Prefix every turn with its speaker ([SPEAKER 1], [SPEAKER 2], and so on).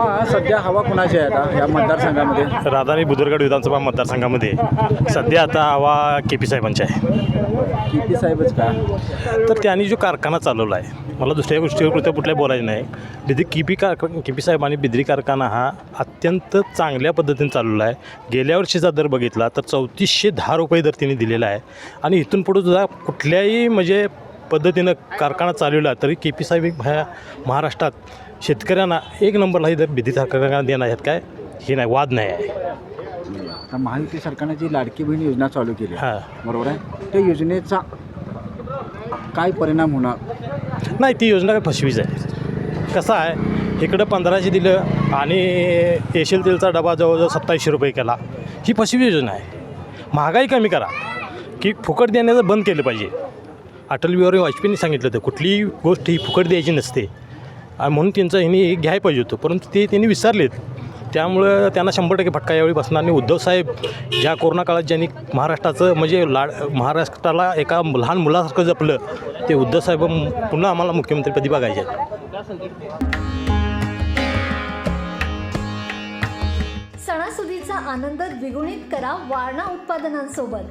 [SPEAKER 1] मामा सध्या हवा कुणाची आहे आता या मतदारसंघामध्ये?
[SPEAKER 2] राधानी बुदरगड विधानसभा मतदारसंघामध्ये. सध्या आता हवा के पी साहेबांची आहे.
[SPEAKER 1] के पी साहेबच का?
[SPEAKER 2] तर त्यांनी जो कारखाना चालवला आहे मला दुसऱ्या गोष्टीवर कुठल्या कुठल्या बोलायचं नाही. बिद्री की पी कार के पी साहेबांनी बिद्री कारखाना हा अत्यंत चांगल्या पद्धतीने चालवला आहे. गेल्या वर्षीचा दर बघितला तर चौतीसशे दहा रुपये दर त्यांनी दिलेला आहे. आणि इथून पुढे सुद्धा कुठल्याही म्हणजे पद्धतीनं कारखाना चालवला तरी के पी साहेब ह्या महाराष्ट्रात शेतकऱ्यांना एक नंबरला ही दर बिद्री कारखाना देणार आहेत काय? हे नाही वाद नाही आहे.
[SPEAKER 1] आता महायुती सरकारने जी लाडकी बहीण योजना चालू केली
[SPEAKER 2] हां.
[SPEAKER 1] बरोबर आहे? त्या योजनेचा काय परिणाम होणार?
[SPEAKER 2] नाही ती योजना काय फसवीच आहे. कसं आहे इकडं पंधराशे दिलं आणि एशियल तेलचा डबा जवळजवळ सत्तावीसशे रुपये केला. ही फसवी योजना आहे. महागाई कमी करा. की फुकट देण्याचं बंद केलं पाहिजे. अटल बिहारी वाजपेयींनी सांगितलं होतं कुठलीही गोष्ट ही फुकट द्यायची नसते. म्हणून त्यांचं ह्यांनी घ्यायला पाहिजे होतं. परंतु ते त्यांनी विसरलेत. त्यामुळं त्यांना शंभर टक्के फटका यावेळी बसणार आणि उद्धव साहेब ज्या कोरोना काळात ज्यांनी महाराष्ट्राचं म्हणजे लाड महाराष्ट्राला एका लहान मुलासारखं जपलं ते उद्धव साहेब पुन्हा आम्हाला मुख्यमंत्रीपदी बघायचे आहेत.
[SPEAKER 3] सणासुदीचा आनंद द्विगुणित करा वारणा उत्पादनांसोबत.